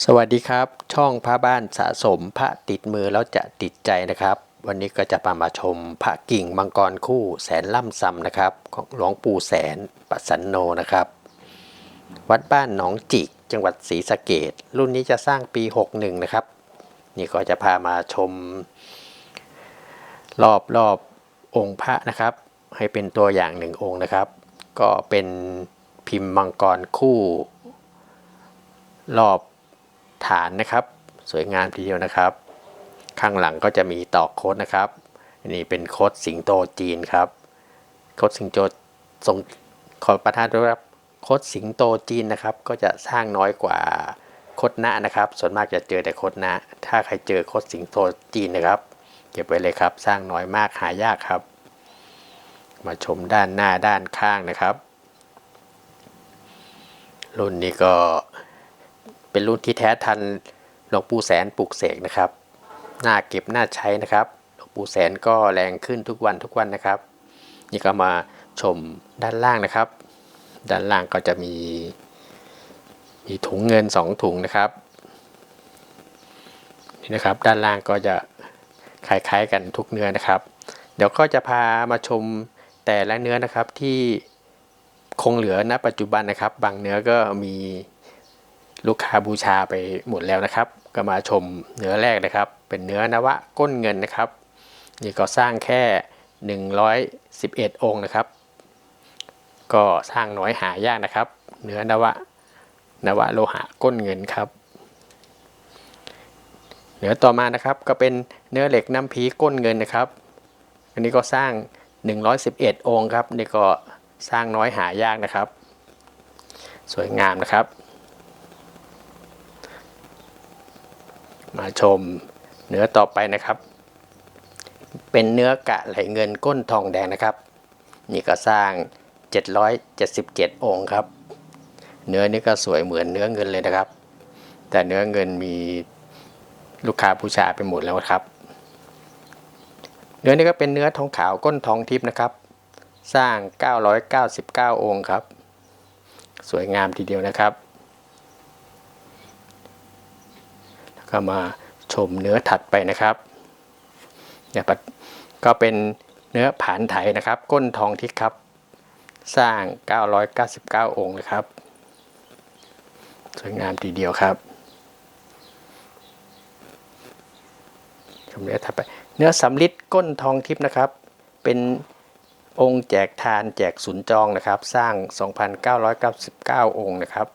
สวัสดีครับ ช่องพระบ้านสะสมพระติดมือแล้วจะติดใจนะครับ วันนี้ก็จะพามาชมพระกิ่งมังกรคู่แสนล่ำซำนะครับ ของหลวงปู่แสนปัสสันโนนะครับ วัดบ้านหนองจิก จังหวัดศรีสะเกดรุ่นนี้จะสร้างปี 61 นะครับ นี่ก็จะพามาชม รอบรอบองค์พระนะครับ ให้เป็นตัวอย่างหนึ่งองค์นะครับ ก็เป็นพิมพ์มังกรคู่ รอบ ฐานนะครับ สวยงามทีเดียวนะครับ ข้างหลังก็จะมีตอกโคดนะครับ นี่เป็นโคดสิงโตจีนครับ โคดสิงโตทรงขอประทานด้วยครับโคดสิงโตจีนนะครับ ก็จะสร้างน้อยกว่าโคดนะนะครับ ส่วนมากจะเจอแต่โคดนะ ถ้าใครเจอโคดสิงโตจีนนะครับ เก็บไว้เลยครับ สร้างน้อยมากหายากครับ มาชมด้านหน้าด้านข้างนะครับ รุ่นนี้ก็ เป็นรุ่นที่แท้ทันหลวงปู่แสนปลูกเสกนะครับ น่าเก็บน่าใช้นะครับ หลวงปู่แสนก็แรงขึ้นทุกวันทุกวันนะครับ นี่ก็มาชมด้านล่างนะครับ ด้านล่างก็จะมี มีถุงเงิน 2 ถุงนะครับ นี่นะครับด้านล่างก็จะคล้ายๆกันทุกเนื้อนะครับ เดี๋ยวก็จะพามาชมแต่ละเนื้อนะครับที่คงเหลือณปัจจุบันนะครับ บางเนื้อก็มี ลูกค้าบูชาไปหมดแล้วนะครับ ก็มาชมเนื้อแรกนะครับ เป็นเนื้อนวะก้นเงินนะครับ นี่ก็สร้างแค่ 111 องค์นะครับ ก็สร้างน้อยหายากนะครับ เนื้อนวะนวะโลหะก้นเงินครับ เนื้อต่อมานะครับก็เป็นเนื้อเหล็กน้ำพีก้นเงินนะครับ อันนี้ก็สร้าง 111 องค์ครับ นี่ก็สร้างน้อยหายากนะครับ สวยงามนะครับ มาชม เนื้อต่อไปนะครับ เป็นเนื้อกะไหลเงินก้นทองแดงนะครับ นี่ก็สร้าง 777 องค์ครับ เนื้อนี่ก็สวยเหมือนเนื้อเงินเลยนะครับ แต่เนื้อเงินมีลูกค้าผู้ชาไปหมดแล้วครับ เนื้อนี่ก็เป็นเนื้อทองขาวก้นทองทิพย์นะครับ สร้าง 999 องค์ครับ สวยงามทีเดียวนะครับ ก็มาชมเนื้อถัดไปนะครับเนี่ยปัดก็เป็นเนื้อผานไถนะครับ ก้นทองทิพย์ครับ สร้าง 999 องค์นะครับ สวยงามทีเดียวครับชมเนื้อถัดไป เนื้อสำลิดก้นทองทิพย์นะครับ เป็นองค์แจกทานแจกศูนย์จองนะครับ สร้าง 2,999 องค์นะครับ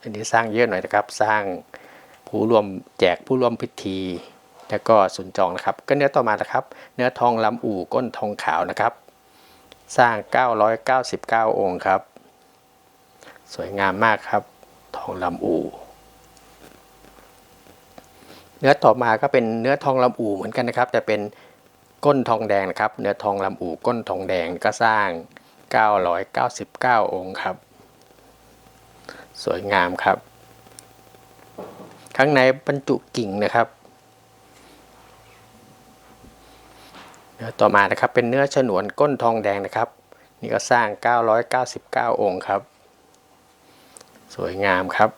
อันนี้สร้างเยอะหน่อยนะครับ สร้าง ผู้ร่วมแจกผู้ร่วมพิธี แล้วก็ศูนจองนะครับ ก็เนื้อต่อมานะครับ เนื้อทองลำอู่ก้นทองขาวนะครับ สร้าง 999 องค์ครับ สวยงามมากครับ ทองลำอู่เนื้อต่อมาก็เป็นเนื้อทองลำอู่เหมือนกันนะครับ แต่เป็นก้นทองแดงนะครับ เนื้อทองลำอู่ก้นทองแดงก็สร้าง 999 องค์ครับ สวยงามครับ ข้างในบรรจุกิ่งนะครับเนื้อต่อมานะครับเป็นเนื้อฉนวนก้นทองแดงนะครับ นี่ก็สร้าง 999 องค์ครับ สวยงามครับ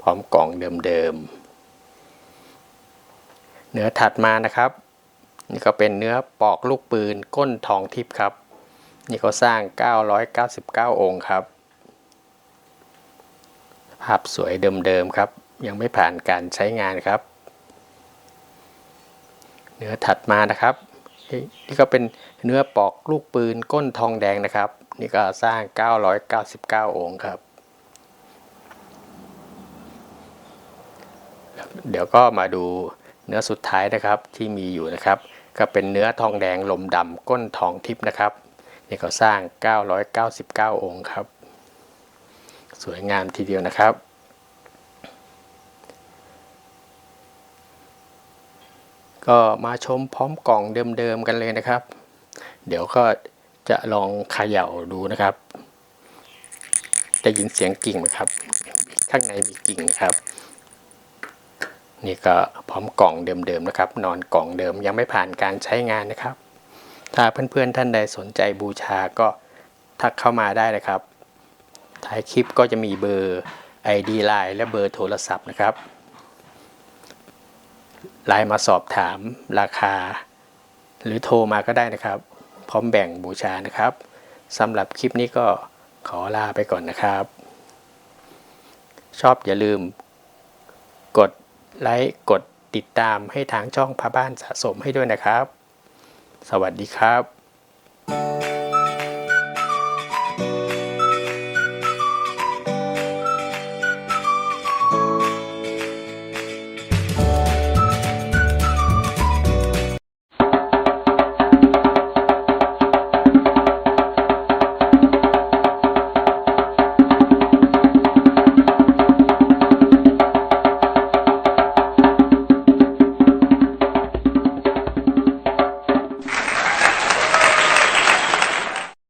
พร้อมกล่องเดิมๆเนื้อถัดมานะครับ นี่ก็เป็นเนื้อปอกลูกปืนก้นทองทิพย์ครับ นี่ก็สร้าง 999 องค์ครับภาพสวยเดิมๆครับ ยังไม่ผ่านการใช้งานครับ เนื้อถัดมานะครับนี่ก็เป็นเนื้อปอกลูกปืนก้นทองแดงนะครับ นี่ก็สร้าง 999 องค์ครับ เดี๋ยวก็มาดูเนื้อสุดท้ายนะครับที่มีอยู่นะครับ ก็เป็นเนื้อทองแดงลมดำก้นทองทิพย์นะครับ นี่ก็สร้าง 999 องค์ครับ สวยงามทีเดียวนะครับ ก็มาชมพร้อมกล่องเดิมๆกันเลยนะครับ เดี๋ยวก็จะลองเขย่าดูนะครับ จะยินเสียงกิ่งไหมครับ ข้างในมีกิ่งครับ นี่ก็พร้อมกล่องเดิมๆนะครับ นอนกล่องเดิมยังไม่ผ่านการใช้งานนะครับ ถ้าเพื่อนๆท่านใดสนใจบูชาก็ทักเข้ามาได้นะครับท้ายคลิปก็จะมีเบอร์ ID Line และเบอร์โทรศัพท์นะครับ ไลน์มาสอบถามราคา หรือโทรมาก็ได้นะครับ พร้อมแบ่งบูชานะครับสำหรับคลิปนี้ก็ขอลาไปก่อนนะครับ ชอบอย่าลืม กดไลค์กดติดตามให้ทางช่องพระบ้านสะสมให้ด้วยนะครับ สวัสดีครับ